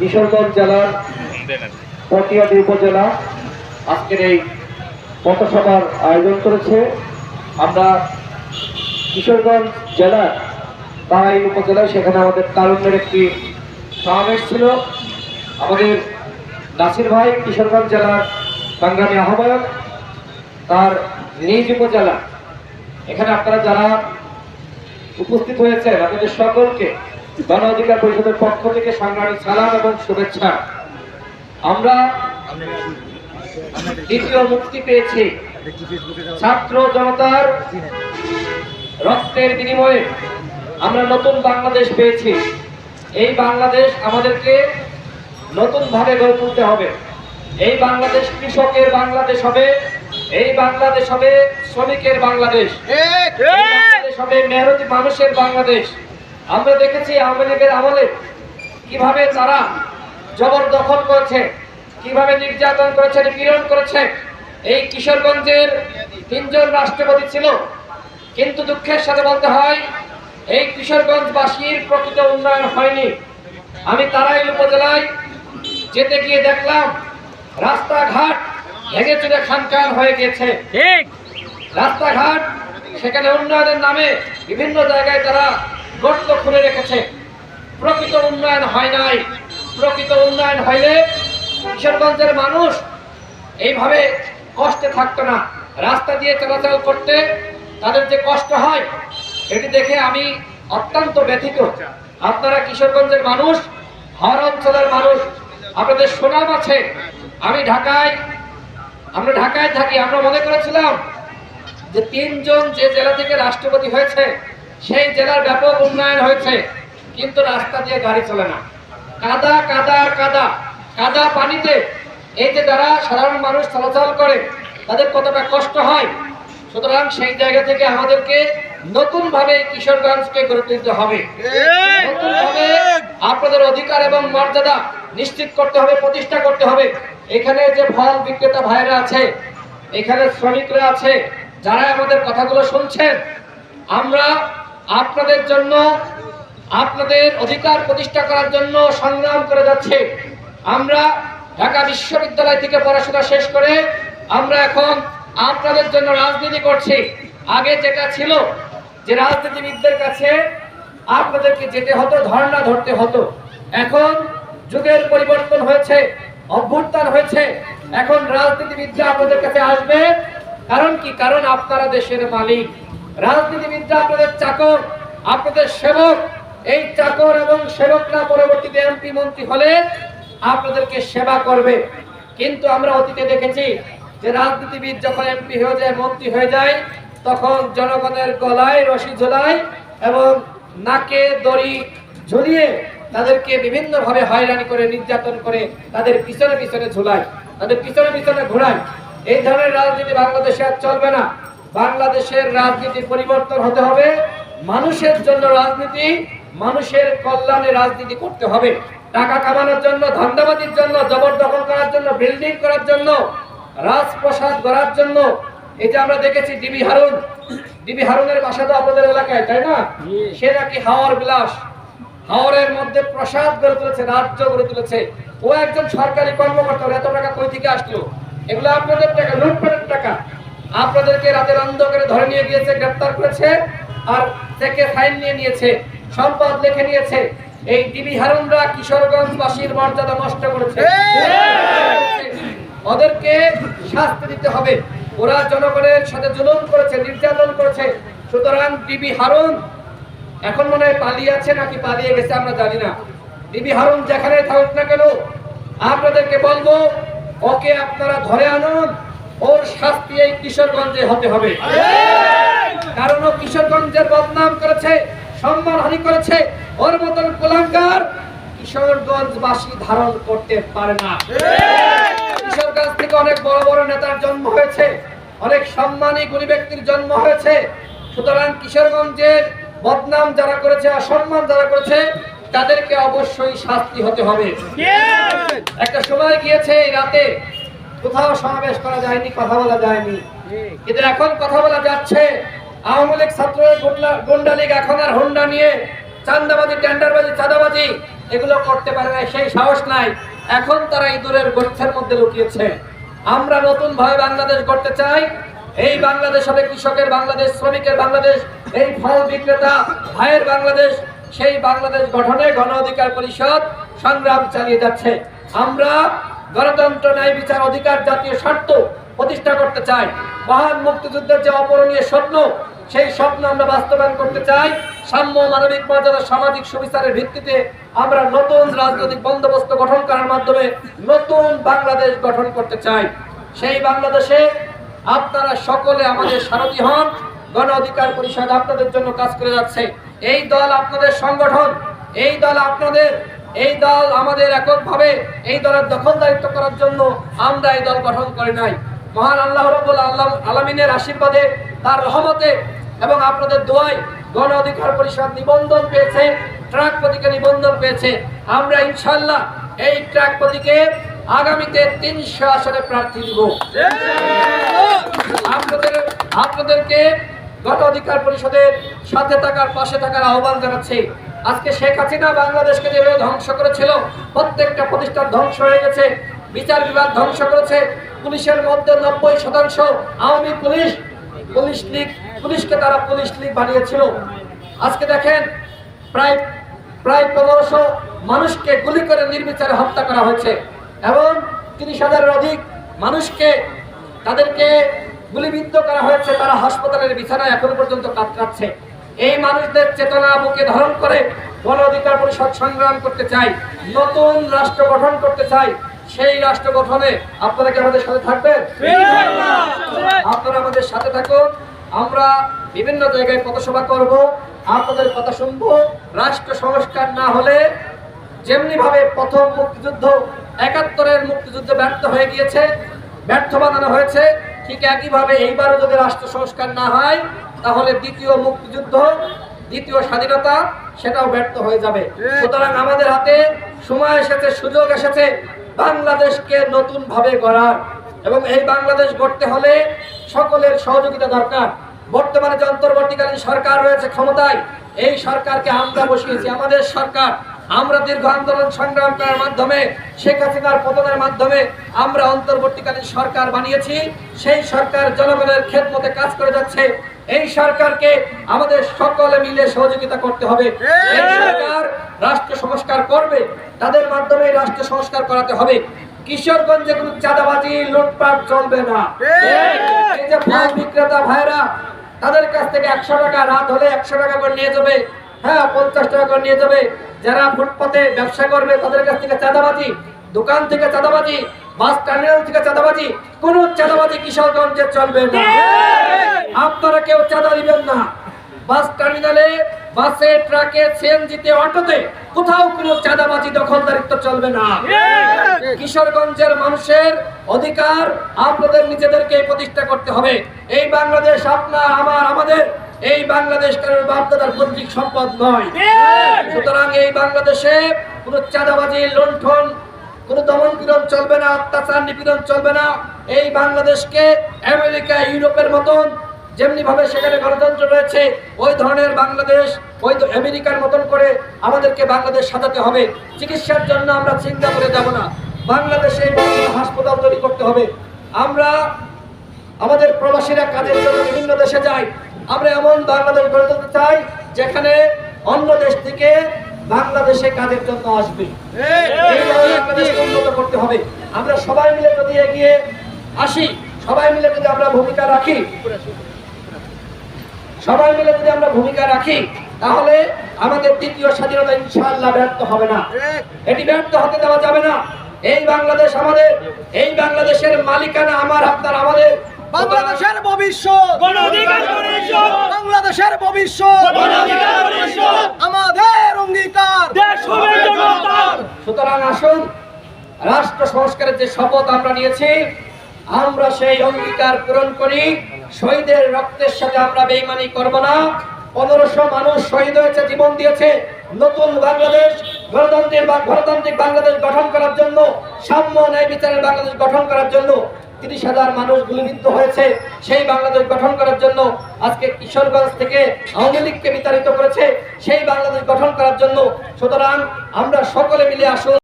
কিশোরগঞ্জ জেলার পটিয়াদি উপজেলা আজকের এই পথসভার আয়োজন করেছে। আমরা কিশোরগঞ্জ জেলার তারাই উপজেলায়, সেখানে আমাদের তারুণ্যের একটি সমাবেশ ছিল। আমাদের নাসির ভাই কিশোরগঞ্জ জেলার সংগ্রামী আহ্বায়ক, তার নিজ উপজেলা। এখানে আপনারা যারা উপস্থিত হয়েছেন, আপনাদের সকলকে গণ অধিকার পরিষদের পক্ষ থেকে সংগ্রামী সালাম এবং শুভেচ্ছা। আমরা দ্বিতীয় মুক্তি পেয়েছি। ছাত্র জনতার রক্তের বিনিময়ে আমরা নতুন বাংলাদেশ পেয়েছি। এই বাংলাদেশ আমাদেরকে নতুন ভাবে গড়ে তুলতে হবে। এই বাংলাদেশ কৃষকের বাংলাদেশ হবে এই বাংলাদেশ হবে শ্রমিকের বাংলাদেশ। বাংলাদেশ হবে মেহনতি মানুষের বাংলাদেশ। আমরা দেখেছি আওয়ামী লীগের আমলে কীভাবে তারা জবরদখল করেছে কীভাবে নির্যাতন করেছে নিপীড়ন করেছে। এই কিশোরগঞ্জের তিনজন রাষ্ট্রপতি ছিল কিন্তু দুঃখের সাথে বলতে হয় এই কিশোরগঞ্জবাসীর প্রকৃত উন্নয়ন হয়নি। আমি তারাইল উপজেলায় যেতে গিয়ে দেখলাম রাস্তাঘাট ভেঙে চুরে খানকান হয়ে গেছে রাস্তাঘাট সেখানে উন্নয়নের নামে বিভিন্ন জায়গায় তারা গর্ত খুলে রেখেছে। প্রকৃত উন্নয়ন হয় নাই। প্রকৃত উন্নয়ন হইলে কিশোরগঞ্জের মানুষ এইভাবে কষ্টে থাকতো না। রাস্তা দিয়ে চলাচল করতে তাদের যে কষ্ট হয় এটি দেখে আমি অত্যন্ত ব্যথিত। আপনারা কিশোরগঞ্জের মানুষ, হর অঞ্চলের মানুষ, আপনাদের সুনাম আছে। আমি ঢাকায়, আমরা ঢাকায় থাকি। আমরা মনে করেছিলাম যে তিনজন যে জেলা থেকে রাষ্ট্রপতি হয়েছে সেই জেলার ব্যাপক উন্নয়ন হয়েছে, কিন্তু রাস্তা দিয়ে গাড়ি চলে না। কাদা কাদা কাদা কাদা পানিতে এই যে যারা সাধারণ মানুষ চলাচল করে, তাদের কতটা কষ্ট হয়? সুতরাং সেই জায়গা থেকে আমাদেরকে নতুন ভাবে কিশোরগঞ্জকে গড়ে তুলতে হবে। নতুন ভাবে আপনাদের অধিকার এবং মর্যাদা নিশ্চিত করতে হবে, প্রতিষ্ঠা করতে হবে। এখানে যে ফল বিক্রেতা ভাইরা আছে, এখানে শ্রমিকরা আছে, যারা আমাদের কথাগুলো শুনছেন, আমরা আপনাদের জন্য, আপনাদের অধিকার প্রতিষ্ঠা করার জন্য সংগ্রাম করে যাচ্ছে। আমরা ঢাকা বিশ্ববিদ্যালয় থেকে পড়াশোনা শেষ করে আমরা এখন আপনাদের জন্য রাজনীতি করছি। আগে যেটা ছিল যে রাজনীতিবিদদের কাছে আপনাদেরকে যেতে হতো, ধর্ণা ধরতে হতো। এখন যুগের পরিবর্তন হয়েছে, অভ্যুত্থান হয়েছে। এখন রাজনীতিবিদরা আপনাদের কাছে আসবে। কারণ কি? কারণ আপনারা দেশের মালিক। রাজনীতিবিদরা আপনাদের চাকর, আপনাদের সেবক, এই চাকর এবং সেবকরা পরবর্তীতে এমপি, মন্ত্রী হলে আপনাদেরকে সেবা করবে। কিন্তু আমরা অতীতে দেখেছি যে রাজনীতিবিদ যখন এমপি হয়ে যায়, মন্ত্রী হয়ে যায়, তখন জনগণের গলায় রশি ঝোলায় এবং নাকে দড়ি ঝুলিয়ে তাদেরকে বিভিন্ন ভাবে হয়রানি করে, নির্যাতন করে তাদের পিছনে পিছনে ঝুলায়, তাদের পিছনে পিছনে ঘোরায়। এই ধরনের রাজনীতি বাংলাদেশে আর চলবে না। বাংলাদেশের রাজনীতির পরিবর্তন হতে হবে মানুষের জন্য রাজনীতি মানুষের কল্যাণে রাজনীতি করতে হবে। টাকা কামানোর জন্য ধান্দাবাজির জন্য জবরদখল করার জন্য বিল্ডিং করার জন্য রাজপ্রসাদ গড়ার জন্য। এই যে আমরা দেখেছি ডিবি হারুন ডিবি হারুনের বাসা তো আপনাদের এলাকায় তাই না? সে নাকি হাওয়ার বিলাস। হাওরের মধ্যে প্রসাদ গড়ে তুলেছে রাজ্য গড়ে তুলেছে। ও একজন সরকারি কর্মকর্তা এত টাকা কই থেকে আসলো? এগুলো আপনাদের টাকা লুটপাটের টাকা। আপনাদেরকে রাতের অন্ধকারে ধরে নিয়ে গিয়েছে, গ্রেপ্তার করেছে আর থেকে ফাইন নিয়ে নিয়েছে, সম্পদ লিখে নিয়েছে। এই ডিবি হারুনরা কিশোরগঞ্জবাসীর মর্যাদা নষ্ট করেছে। ওদেরকে শাস্তি দিতে হবে। ওরা জনগণের সাথে জুলুম করেছে, নির্যাতন করেছে। সুতরাং ডিবি হারুন এখন মনে হয় পালিয়ে আছে নাকি পালিয়ে গেছে আমরা জানি না। বিবি হারুন যেখানে থাকুক না কেন, আপনাদেরকে বলব, ওকে আপনারা ধরে আনুন। ওর শাস্তি এই কিশোরগঞ্জে হতে হবে। কারণ ও কিশোরগঞ্জের বদনাম করেছে সম্মানহানি করেছে ওর মতন কুলাঙ্গার কিশোরগঞ্জবাসী ধারণ করতে পারে না। কিশোরগঞ্জ থেকে অনেক বড় বড় নেতার জন্ম হয়েছে অনেক সম্মানী গুণী ব্যক্তির জন্ম হয়েছে। সুতরাং কিশোরগঞ্জের বদনাম যারা করেছে অসম্মান যারা করেছে তাদেরকে অবশ্যই শাস্তি হতে হবে। একটা সময় গিয়েছে এই রাতে কোথাও সমাবেশ করা যায়নি, কথা বলা যায়নি। কিন্তু এখন কথা বলা যাচ্ছে। আওয়ামী লীগ ছাত্র গুন্ডা লীগ এখন আর হোন্ডা নিয়ে চান্দাবাজি, টেন্ডারবাজি, চাঁদাবাজি এগুলো করতে পারে না সেই সাহস নাই। এখন তারা ইঁদুরের গোষ্ঠের মধ্যে লুকিয়েছে। আমরা নতুন ভাবে বাংলাদেশ গড়তে চাই। এই বাংলাদেশ হবে কৃষকের বাংলাদেশ, শ্রমিকের বাংলাদেশ, এই ফল বিক্রেতা, ভাইয়ের বাংলাদেশ, সেই বাংলাদেশ গঠনে গণ অধিকার পরিষদ সংগ্রাম চালিয়ে যাচ্ছে। আমরা গণতন্ত্র, ন্যায় বিচার, অধিকার, জাতীয় স্বার্থ প্রতিষ্ঠা করতে চাই। মহান মুক্তিযুদ্ধের যে অপরণীয় স্বপ্ন, সেই স্বপ্ন আমরা বাস্তবায়ন করতে চাই। সাম্য মানবিক মর্যাদা সামাজিক সুবিচারের ভিত্তিতে আমরা নতুন রাজনৈতিক বন্দোবস্ত গঠন করার মাধ্যমে নতুন বাংলাদেশ গঠন করতে চাই। সেই বাংলাদেশে আপনারা সকলে আমাদের সারথী হন। গণ অধিকার পরিষদ আপনাদের জন্য কাজ করে যাচ্ছে। এই দল আপনাদের সংগঠন, এই দল আপনাদের এই দল আমাদের এককভাবে এই দলের দখলদারিত্ব করার জন্য আমরা এই দল গঠন করে নাই। মহান আল্লাহ রব্বুল আল্লাহ আলমিনের আশীর্বাদে, তার রহমতে এবং আপনাদের দোয়ায় গণ অধিকার পরিষদ নিবন্ধন পেয়েছে, ট্রাক প্রতীকে নিবন্ধন পেয়েছে। আমরা ইনশাল্লাহ এই ট্রাক প্রতীকে আগামীতে তিনশো আসনে প্রার্থী দিব। আপনাদের আপনাদেরকে গণ অধিকার পরিষদের সাথে থাকার, পাশে থাকার আহ্বান জানাচ্ছি। আজকে শেখ হাসিনা বাংলাদেশকে যেভাবে ধ্বংস করেছিল, প্রত্যেকটা প্রতিষ্ঠান ধ্বংস হয়ে গেছে, বিচার বিভাগ ধ্বংস করেছে, পুলিশের মধ্যে নব্বই শতাংশ আওয়ামী পুলিশ পুলিশ লীগ, পুলিশকে তারা পুলিশ লীগ বানিয়েছিল। আজকে দেখেন, প্রায় প্রায় পনেরোশো মানুষকে গুলি করে নির্বিচারে হত্যা করা হয়েছে। এবং তিরিশ হাজারের অধিক মানুষকে তাদেরকে গুলিবিদ্ধ করা হয়েছে, তারা হাসপাতালের বিছানায় এখন পর্যন্ত কাতরাচ্ছে। এই মানুষদের চেতনা বুকে ধারণ করে গণ অধিকার পরিষদ সংগ্রাম করতে চাই, নতুন রাষ্ট্র গঠন করতে চাই, সেই রাষ্ট্র গঠনে আপনারা কি আমাদের সাথে থাকবেন? আপনারা আমাদের সাথে থাকুন, আমরা বিভিন্ন জায়গায় পথসভা করব, আপনাদের কথা শুনব। রাষ্ট্র সংস্কার না হলে যেমনি ভাবে প্রথম মুক্তিযুদ্ধ, একাত্তরের মুক্তিযুদ্ধ ব্যর্থ হয়ে গিয়েছে, ব্যর্থ বানানো হয়েছে, ঠিক একইভাবে এইবারও যদি রাষ্ট্র সংস্কার না হয় তাহলে দ্বিতীয় মুক্তিযুদ্ধ, দ্বিতীয় স্বাধীনতা, সেটাও ব্যর্থ হয়ে যাবে। সুতরাং আমাদের হাতে সময় এসেছে, সুযোগ এসেছে বাংলাদেশকে নতুন ভাবে গড়ার। এবং এই বাংলাদেশ গড়তে হলে সকলের সহযোগিতা দরকার। বর্তমানে যে অন্তর্বর্তীকালীন সরকার রয়েছে ক্ষমতায়, এই সরকারকে আমরা বসিয়েছি, আমাদের সরকার। আমরা দীর্ঘ আন্দোলন সংগ্রাম করার মাধ্যমে, শেখ হাসিনার পতনের মাধ্যমে আমরা অন্তর্বর্তীকালীন সরকার বানিয়েছি। সেই সরকার জনগণের খেদমতে কাজ করে যাচ্ছে। এই সরকারকে আমাদের সকলে মিলে সহযোগিতা করতে হবে। এই সরকার রাষ্ট্র সংস্কার করবে তাদের মাধ্যমে রাষ্ট্র সংস্কার করাতে হবে। কিশোরগঞ্জে কোনো চাঁদাবাজি লুটপাট চলবে না। এই যে ফল বিক্রেতা ভাইরা তাদের কাছ থেকে একশো টাকা রাত হলে একশো টাকা করে নিয়ে যাবে। হ্যাঁ পঞ্চাশ টাকা করে নিয়ে যাবে। যারা ফুটপাতে ব্যবসা করবে তাদের কাছ থেকে চাঁদাবাজি দোকান থেকে চাঁদাবাজি বাস টার্মিনাল থেকে চাঁদাবাজি, কোন চাঁদাবাজি কিশোরগঞ্জে চলবে না। আপনারা কেউ চাঁদা দিবেন না। বাস টার্মিনালে, বাসে, ট্রাকে, সিএনজিতে, অটোতে কোথাও কোনো চাঁদাবাজি দখলদারিত্ব চলবে না। কিশোরগঞ্জের মানুষের অধিকার আপনাদের নিজেদেরকে প্রতিষ্ঠা করতে হবে। এই বাংলাদেশ আপনার, আমার, আমাদের। এই বাংলাদেশ কারোর বাপদাদার পৈতৃক সম্পদ নয়? সুতরাং এই বাংলাদেশে কোনো চাঁদাবাজি, লুণ্ঠন কোনো দমন পীড়ন চলবে না, অত্যাচার নিপীড়ন চলবে না। এই বাংলাদেশকে আমেরিকা, ইউরোপের মতন যেমনি ভাবে সেখানে গণতন্ত্র রয়েছে, ওই ধরনের বাংলাদেশ, ওই আমেরিকার মতন করে আমাদেরকে বাংলাদেশ সাজাতে হবে। চিকিৎসার জন্য আমরা সিঙ্গাপুরে যাব না। বাংলাদেশে হাসপাতাল তৈরি করতে হবে। আমরা আমাদের প্রবাসীরা কাজের জন্য বিভিন্ন দেশে যায় আমরা এমন বাংলাদেশ গড়ে তুলতে চাই যেখানে অন্য দেশ থেকে বাংলাদেশে কাজের জন্য আসবে? বাংলাদেশকে উন্নত করতে হবে। আমরা সবাই মিলে যদি এগিয়ে আসি সবাই মিলে যদি আমরা ভূমিকা রাখি সবাই মিলে যদি আমরা ভূমিকা রাখি তাহলে আমাদের দ্বিতীয় স্বাধীনতা ইনশাআল্লাহ ব্যর্থ হবে না। এটি ব্যর্থ হতে দেওয়া যাবে না। এই বাংলাদেশ আমাদের এই বাংলাদেশের মালিকানা আমার আপনার আমাদের। বাংলাদেশের ভবিষ্যৎ বাংলাদেশের ভবিষ্যৎ আমাদের অঙ্গীকার। দেশ হবে জনতার। সুতরাং আসুন রাষ্ট্র সংস্কারের যে শপথ আমরা নিয়েছি আমরা সেই অঙ্গীকার পূরণ করি। শহীদের রক্তের সাথে আমরা বেইমানি করব না। পনেরোশো মানুষ শহীদ হয়েছে জীবন দিয়েছে। নতুন বাংলাদেশ গণতন্ত্রের গণতান্ত্রিক বাংলাদেশ গঠন করার জন্য, সাম্য ন্যায় বিচারের বাংলাদেশ গঠন করার জন্য তিরিশ হাজার মানুষ গুলিবিদ্ধ হয়েছে। সেই বাংলাদেশ গঠন করার জন্য আজকে কিশোরগঞ্জ থেকে আওয়ামী লীগকে বিতাড়িত করেছে। সেই বাংলাদেশ গঠন করার জন্য সুতরাং আমরা সকলে মিলে আসুন।